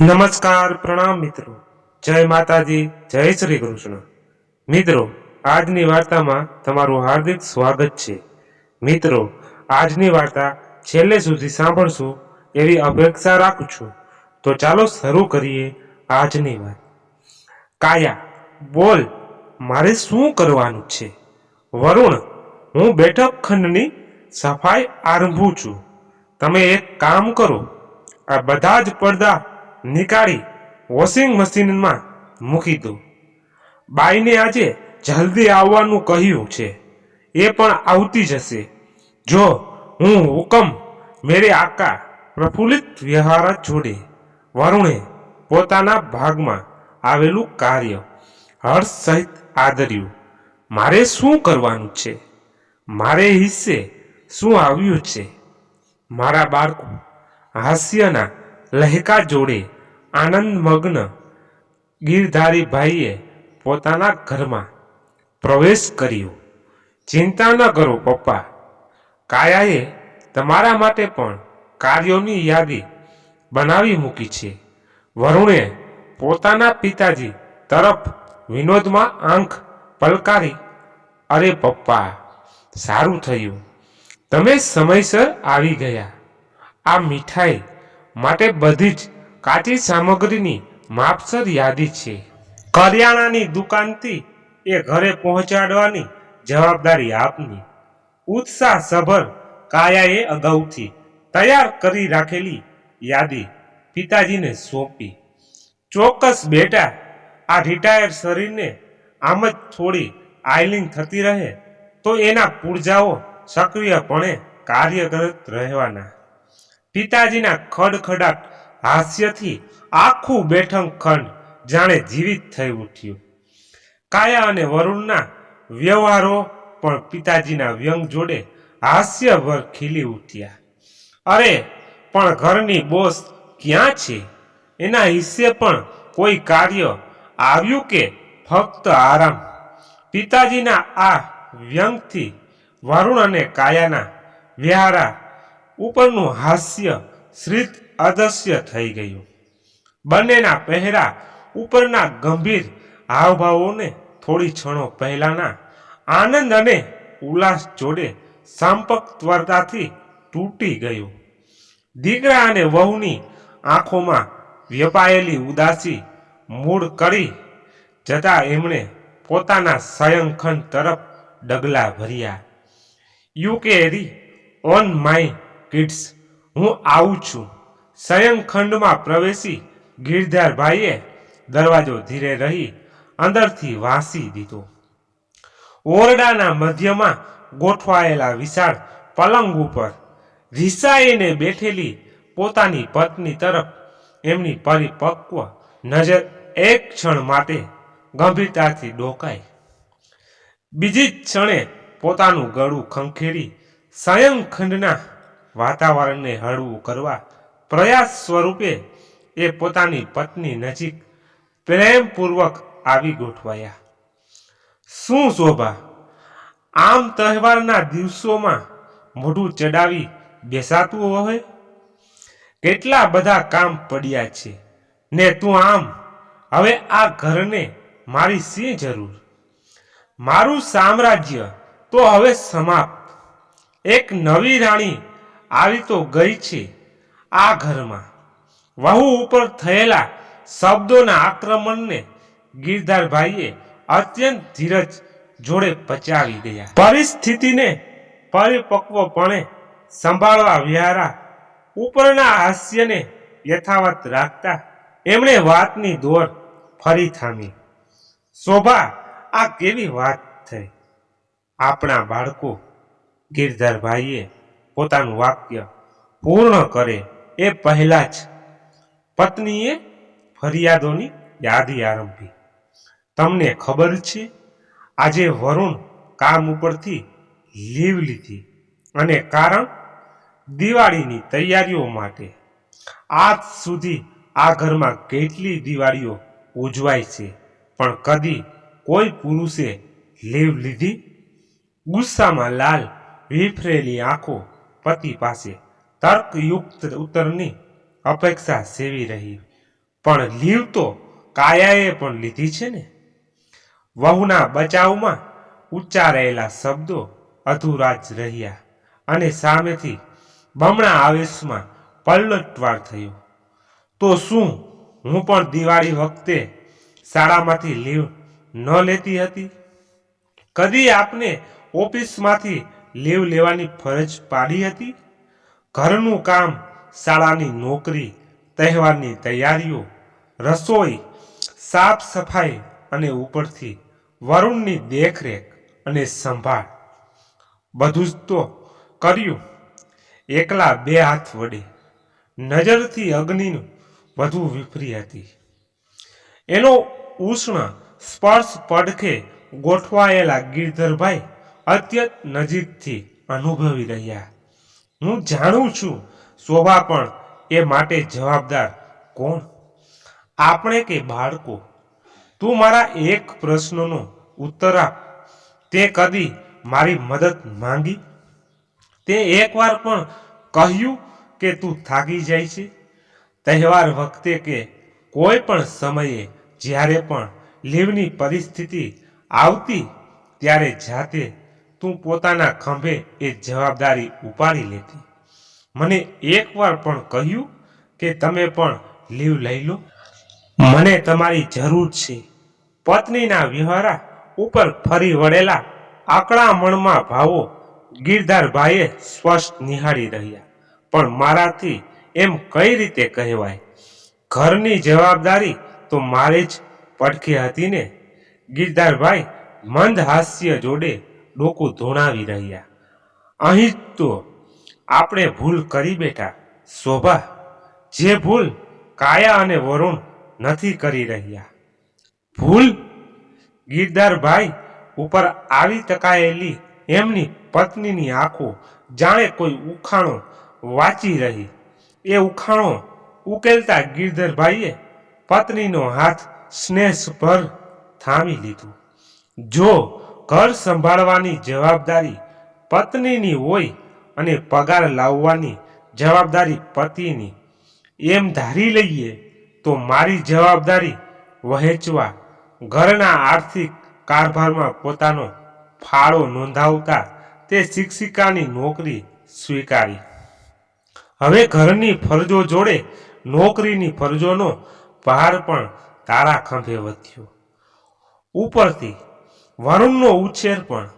નમસ્કાર પ્રણામ મિત્રો. જય માતાજી, જય શ્રી કૃષ્ણ. મિત્રો, આજની વાર્તામાં તમારું હાર્દિક સ્વાગત છે. મિત્રો, આજની વાર્તા છેલ્લે સુધી સાંભળશો એવી અપેક્ષા રાખું છું. તો ચાલો શરૂ કરીએ આજની વાત. કાયા, બોલ, મારે શું કરવાનું છે? વરુણ, હું બેઠક ખંડની સફાઈ આરંભું છું. તમે એક કામ કરો. આ બધા જ પડદા નીકાળી વોશિંગ મશીનમાં મૂકી દો બાઈને આજે જલ્દી આવવાનું કહ્યું છે. એ પણ આવતી જશે. જો હું હુકમ મેરે આકા પ્રફુલ્લિત વ્યવહાર જોડે વરુણે પોતાના ભાગમાં આવેલું કાર્ય હર્ષ સહિત આદર્યું. મારે શું કરવાનું છે? મારે હિસ્સે શું આવ્યું છે? મારા બાળકો હાસ્યના લહેકા જોડે આનંદમગ્ન ગીરધારી ભાઈએ પોતાના ઘરમાં પ્રવેશ કર્યો. ચિંતા ન કરો, પપ્પા. કાયાએ તમારા માટે પણ કાર્યોની યાદી બનાવી મૂકી છે. વરુણે પોતાના પિતાજી તરફ વિનોદમાં આંખ પલકારી, અરે પપ્પા, સારું થયું. તમે સમયસર આવી ગયા. આ મીઠાઈ માટે બધી જ કાચી સામગ્રીની માપસર યાદી છે. કરિયાણાની દુકાનથી એ ઘરે પહોંચાડવાની જવાબદારી આપની. ઉત્સાહસભર કાયાએ અગાઉથી તૈયાર કરી રાખેલી યાદી પિતાજીને સોંપી. ચોક્કસ બેટા, આ રિટાયર શરીરને આમ જ થોડી આયલિંગ થતી રહે તો એના પૂર્જાઓ સક્રિયપણે કાર્યરત રહેવાના. પિતાજીના ખડખડાટ હાસ્યથી આખું બેઠક ખંડ જાણે જીવિત થઈ ઉઠ્યું. કાયા અને વરુણના વ્યવહારો પણ પિતાજીના વ્યંગ જોડે હાસ્યભર ખીલી ઉઠ્યા. અરે, પણ ઘરની બોસ ક્યાં છે? એના હિસ્સે પણ કોઈ કાર્ય આવ્યું કે ફક્ત આરામ? પિતાજીના આ વ્યંગથી વરુણ અને કાયાના વ્યારા ઉપરનું હાસ્ય શ્રીત અદસ્ય થઈ ગયું. બંનેના પહેરા ઉપરના ગંભીર હાવભાવોને થોડી ક્ષણો પહેલાના આનંદ અને ઉલ્લાસ જોડે સંપર્ક ત્વરતાથી તૂટી ગયું. દીકરા અને વહુની આંખોમાં વ્યપાયેલી ઉદાસી મૂળ કરી જતા એમણે પોતાના શયનખંડ તરફ ડગલા ભર્યા. You carry on my kids, હું આવું છું. શયનખંડમાં પ્રવેશી ગિરધારભાઈએ દરવાજો ધીરે રહી અંદરથી વાસી દીધો. ઓરડાના મધ્યમાં ગોઠવાયેલા વિશાળ પલંગ ઉપર રિસાઈને બેઠેલી પોતાની પત્ની તરફ એમની પરિપક્વ નજર એક ક્ષણ માટે ગંભીરતાથી ડોકાઈ. બીજી ક્ષણે પોતાનું ગળું ખંખેરી શયનખંડના વાતાવરણને હળવું કરવા પ્રયાસ સ્વરૂપે એ પોતાની પત્ની નજીક પ્રેમપૂર્વક આવી ગોઠવાયા. શું શોભા? આમ તહેવારના દિવસોમાં મોઢું ચડાવી બેસાતું હોય? કેટલા બધા કામ પડ્યા છે. ને તું આમ, હવે આ ઘરને મારી સિંહ જરૂર? મારું સામ્રાજ્ય તો હવે સમાપ્ત. એક નવી રાણી આવી તો ગઈ છે આ ઘરમાં. વહુ ઉપર થયેલા શબ્દોના આક્રમણને ગિરધારભાઈએ અત્યંત ધીરજ જોડે પચાવી ગયા પરિસ્થિતિને પરિપક્વપણે સંભાળવા વ્યારા ઉપરના હાસ્યને યથાવત રાખતા એમણે વાતની દોર ફરી થામી. શોભા, આ કેવી વાત થઈ? આપણા બાળકો ગિરધરભાઈએ પોતાનું વાક્ય પૂર્ણ કરે એ પહેલા જ પત્નીએ ફરિયાદોની યાદી આરંભી. તમને ખબર છે, આજે વરુણ કામ ઉપરથી લીવ લીધી અને કારણ દિવાળીની તૈયારીઓ માટે આજ સુધી આ ઘરમાં કેટલી દિવાળીઓ ઉજવાય છે, પણ કદી કોઈ પુરુષે લીવ લીધી? ગુસ્સામાં લાલ વિફરેલી આંખો પતિ પાસે તર્કયુક્ત ઉત્તરની અપેક્ષા સેવી રહી. પણ લીવ તો કાયાએ પણ લીધી છે ને? વહુના બચાવમાં ઉચ્ચારાયેલા શબ્દો અધૂરા જ રહ્યા અને સામેથી બમણા આવેશમાં પલટવાર થયો. તો શું હું પણ દિવાળી વખતે શાળામાંથી લીવ ન લેતી હતી? કદી આપને ઓફિસમાંથી લીવ લેવાની ફરજ પાડી હતી? ઘરનું કામ, શાળાની નોકરી, તહેવારની તૈયારીઓ, રસોઈ, સાફ સફાઈ અને ઉપરથી વરુણની દેખરેખ અને સંભાળ. બધું જ તો કર્યું. એકલા બે હાથ વડે. નજરથી અગ્નિનું વધુ વિફરી હતી. એનો ઉષ્ણ સ્પર્શ પડખે ગોઠવાયેલા ગિરધરભાઈ અત્યંત નજીકથી અનુભવી રહ્યા. હું જાણું છું, શોભા પણ એ માટે જવાબદાર કોણ? આપણે કે બાળકો? તું મારા એક પ્રશ્નનો ઉત્તર આપ. તે કદી મારી મદદ માંગી? તે એકવાર પણ કહ્યું કે તું થાકી જાય છે? તહેવાર વખતે કે કોઈ પણ સમયે જ્યારે પણ લીવની પરિસ્થિતિ આવતી, ત્યારે જાતે તું પોતાના ખંભે એ જવાબદારી ઉપાડી લેતી. મને એકવાર પણ કહ્યું કે તમે પણ લીવ લઈ લો. મને તમારી જરૂર છે. પત્નીના વ્યવહારા ઉપર ફરી વળેલા આકડામણમાં ભાવો ગિરધારભાઈએ સ્પષ્ટ નિહાળી રહ્યા. પણ મારાથી એમ કઈ રીતે કહેવાય? ઘરની જવાબદારી તો મારે જ પડખી હતી ને? ગિરધારભાઈ મંદ હાસ્ય જોડે ડોકું ધોણાવી રહ્યા. અહીં તો આપણે ભૂલ કરી બેઠા. શોભા, જે ભૂલ કાયા અને વરુણ નથી કરી રહ્યા. ભૂલ? ગીરદારભાઈ ઉપર આવી ટકાયેલી એમની પત્નીની આંખો જાણે કોઈ ઉખાણો વાંચી રહી. એ ઉખાણો ઉકેલતા ગીરધરભાઈએ પત્નીનો હાથ સ્નેહભર થામી લીધું. જો ઘર સંભાળવાની જવાબદારી પત્નીની હોય અને પગાર લાવવાની જવાબદારી પતિની. એમ ધારી લઈએ તો મારી જવાબદારી વહેંચવા, ઘરના આર્થિક કારભારમાં પોતાનો ફાળો નોંધાવતા તે શિક્ષિકાની નોકરી સ્વીકારી. હવે ઘરની ફરજો જોડે નોકરીની ફરજોનો ભાર પણ તારા ખંભે વધ્યો. ઉપરથી વરુણનો ઉછેર પણ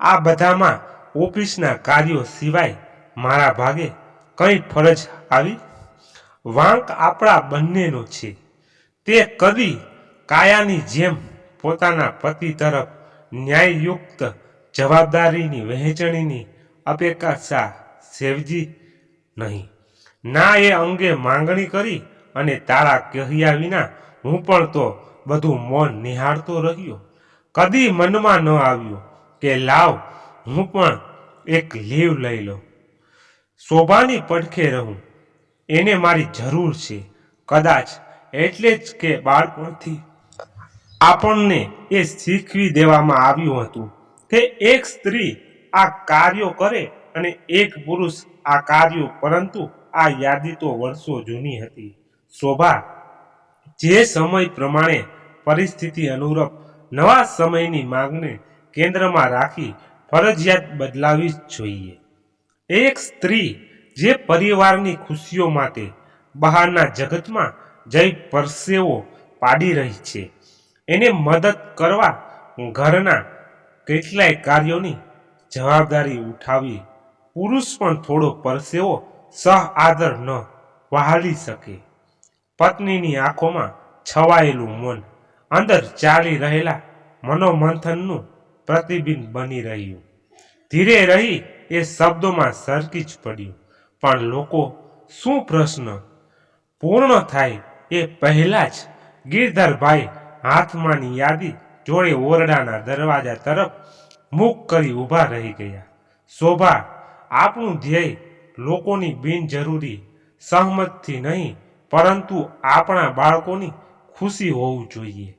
આ બધામાં ઓફિસના કાર્યો સિવાય મારા ભાગે કંઈ ફરજ આવી? વાંક આપણા બંનેનો છે. તે કદી કાયાની જેમ પોતાના પતિ તરફ ન્યાયયુક્ત જવાબદારીની વહેંચણીની અપેક્ષા સેવજી નહીં. ના એ અંગે માંગણી કરી અને તારા કહ્યા વિના હું પણ તો બધું મૌન નિહાળતો રહ્યો. કદી મનમાં ન આવ્યું કે લાવ, હું પણ એક લીવ લઈ લઉં. શોભાની પડખે રહું. એને મારી જરૂર છે. કદાચ એટલે જ કે બાળપણથી આપણને એ શીખવી દેવામાં આવ્યું હતું કે એક સ્ત્રી આ કાર્યો કરે અને એક પુરુષ આ કાર્યો, પરંતુ આ યાદી તો વર્ષો જૂની હતી. શોભા, જે સમય પ્રમાણે પરિસ્થિતિ અનુરૂપ નવા સમયની માંગને કેન્દ્રમાં રાખી ફરજિયાત બદલાવી જોઈએ. એક સ્ત્રી જે પરિવારની ખુશીઓ માટે બહારના જગતમાં જઈ પરસેવો પાડી રહી છે, એને મદદ કરવા ઘરના કેટલાય કાર્યોની જવાબદારી ઉઠાવી પુરુષ પણ થોડો પરસેવો સહ આદર ન વહાલી શકે. પત્નીની આંખોમાં છવાયેલું મન અંદર ચાલી રહેલા મનોમંથનનું પ્રતિબિંબ બની રહ્યું. ધીરે રહી એ શબ્દોમાં સરકી જ પડ્યું. પણ લોકો શું પ્રશ્ન? પૂર્ણ થાય એ પહેલા જ ગિરધરભાઈ હાથમાંની યાદી જોડે ઓરડાના દરવાજા તરફ મુખ કરી ઊભા રહી ગયા. શોભા, આપણું ધ્યેય લોકોની બિનજરૂરી સહમતથી નહીં, પરંતુ આપણા બાળકોની ખુશી હોવું જોઈએ.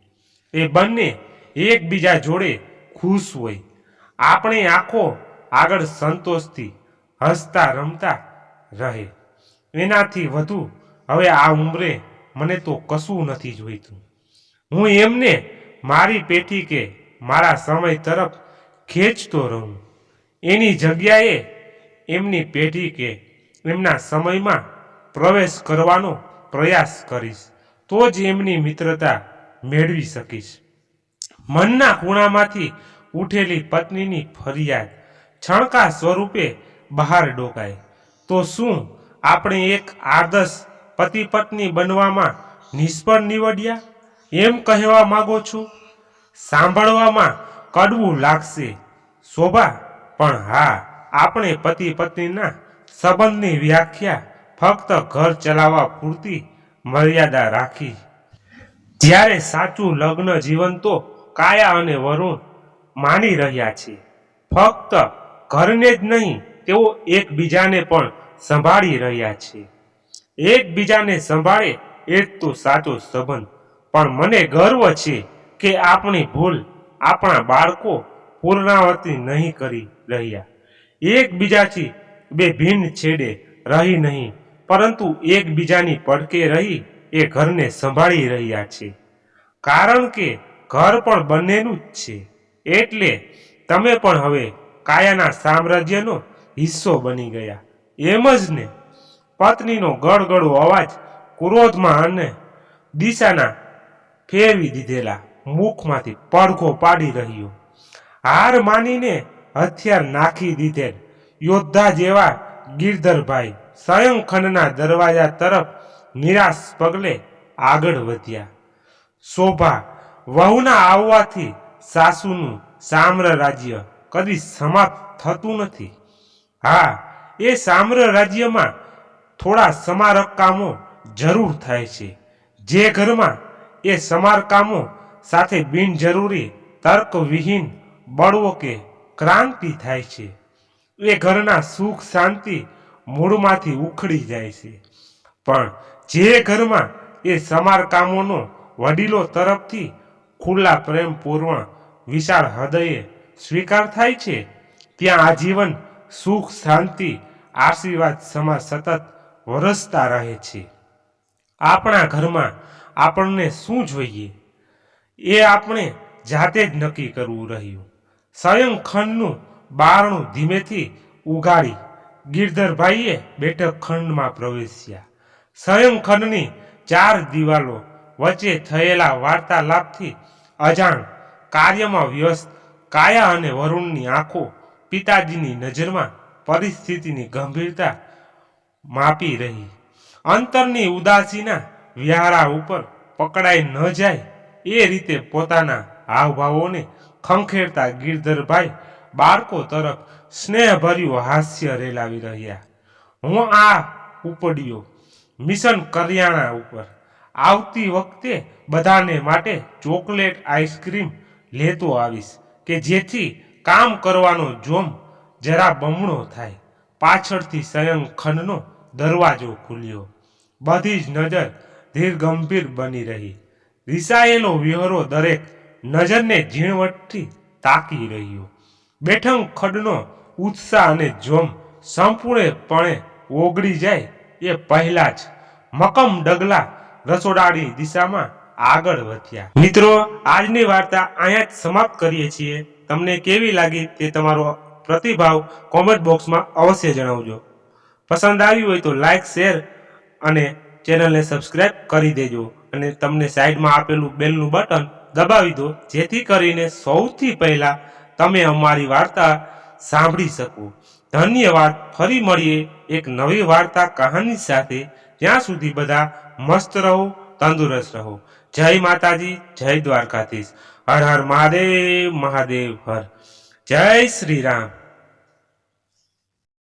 એ બંને એકબીજા જોડે ખુશ હોય. આપણે આંખો આગળ સંતોષથી હસતા રમતા રહે. એનાથી વધુ હવે આ ઉંમરે મને તો કશું નથી જોઈતું. હું એમને મારી પેઠી કે મારા સમય તરફ ખેંચતો રહું. એની જગ્યાએ એમની પેઢી કે એમના સમયમાં પ્રવેશ કરવાનો પ્રયાસ કરીશ. તો જ એમની મિત્રતા મેળવી શકીશ. મનના ખૂણામાંથી ઉઠેલી પત્નીની ફરિયાદ છણકા સ્વરૂપે બહાર ડોકાય તો શું આપણે એક આદર્શ પતિ પત્ની બનવામાં નિષ્ફળ નીવડ્યા? એમ કહેવા માગો છું? સાંભળવામાં કડવું લાગશે. શોભા, પણ હા, આપણે પતિ પત્નીના સંબંધની વ્યાખ્યા ફક્ત ઘર ચલાવવા પૂરતી મર્યાદા રાખી. જ્યારે સાચું લગ્ન જીવન તો કાયા અને વરુણ માની રહ્યા છે ફક્ત ઘરને જ નહીં, તેઓ એકબીજાને પણ સંભાળી રહ્યા છે એકબીજાને સંભાળે એ જ તો સાચો સંબંધ. પણ મને ગર્વ છે કે આપણી ભૂલ આપણા બાળકો પુનરાવર્તિત નહીં કરી રહ્યા. એકબીજાથી બે ભિન્ન છેડે રહી નહીં, પરંતુ એકબીજાની પડકે રહી એ ઘરને સંભાળી રહ્યા છે. કારણ કે ઘર પણ બંનેનું જ છે. એટલે તમે પણ હવે કાયાના સામ્રાજ્યનો હિસ્સો બની ગયા. એમ જ ને, પત્નીનો ગળગળો અવાજ ક્રોધમાં અને દિશાના ફેરવી દીધેલા મુખમાંથી પડઘો પાડી રહ્યો. હાર માનીને હથિયાર નાખી દીધેલ યોદ્ધા જેવા ગિરધરભાઈ સ્વયંખંડના દરવાજા તરફ નિરાશ પગલે આગળ વધ્યા. શોભા વહુના આવવાથી સાસુનું સામ્રાજ્ય કદી સમાપ્ત થતું નથી. હા, એ સામ્રાજ્યમાં થોડા સમારક કામો જરૂર થાય છે. જે ઘરમાં એ સમારકામો સાથે બિનજરૂરી તર્કવિહીન બળવો કે ક્રાંતિ થાય છે. એ ઘરના સુખ શાંતિ મૂળમાંથી ઉખડી જાય છે. પણ જે ઘરમાં એ સમારકામોનો વડીલો તરફથી ખુલ્લા પ્રેમપૂર્ણ વિશાળ હૃદયે સ્વીકાર થાય છે, ત્યાં આજીવન સુખ, શાંતિ, આશીર્વાદ સમા સતત વરસતા રહે છે. આપણા ઘરમાં આપણને શું જોઈએ? એ આપણે જાતે જ નક્કી કરવું રહ્યું. શયનખંડનું બારણું ધીમેથી ઉગાડી ગિરધરભાઈએ બેઠક ખંડમાં પ્રવેશ્યા. શયનખંડની ચાર દિવાલો વચ્ચે થયેલા વાર્તાલાપથી અજાણ, કાર્યમાં વ્યસ્ત, કાયા અને વરુણની આંખો પિતાજીની નજરમાં પરિસ્થિતિની ગંભીરતા માપી રહી. અંતરની ઉદાસીના વ્યારા ઉપર પકડાઈ ન જાય એ રીતે પોતાના હાવભાવોને ખંખેરતા ગિરધરભાઈ બાળકો તરફ સ્નેહભર્યું હાસ્ય રેલાવી રહ્યા. હું આ ઉપડ્યો મિશન કરિયાણા ઉપર. આવતી વખતે બધાને માટે ચોકલેટ આઈસ્ક્રીમ લેતો આવીશ કે જેથી કામ કરવાનો જોમ જરા બમણો થાય. પાછળથી શયનખંડનો દરવાજો ખુલ્યો. બધી જ નજર ધીર ગંભીર બની રહી. રિસાયેલો વિહરો દરેક નજરને ઝીણવટથી તાકી રહ્યો. બેઠંગ ખડનો ઉત્સાહ અને જોમ સંપૂર્ણપણે ઓગળી જાય એ પહેલાં જ મકમ ડગલા રસોડાની દિશામાં આગળ વધ્યા. મિત્રો, આજની વાર્તા અહીંયા જ સમાપ્ત કરીએ છીએ. તમને કેવી લાગી તે તમારો પ્રતિભાવ કોમેન્ટ બોક્સમાં અવશ્ય જણાવજો. પસંદ આવ્યું હોય તો લાઇક શેર અને ચેનલને સબસ્ક્રાઇબ કરી દેજો અને તમને સાઈડમાં આપેલું બેલનું બટન દબાવી દો, જેથી કરીને સૌથી પહેલાં તમે અમારી વાર્તા સાંભળી શકો. ધન્યવાદ. ફરી મળીએ એક નવી વાર્તા કહાની સાથે. ત્યાં સુધી બધા મસ્ત રહો, તંદુરસ્ત રહો. જય માતાજી, જય દ્વારકાધીશ. હર હર મહાદેવ મહાદેવ હર. જય શ્રી રામ.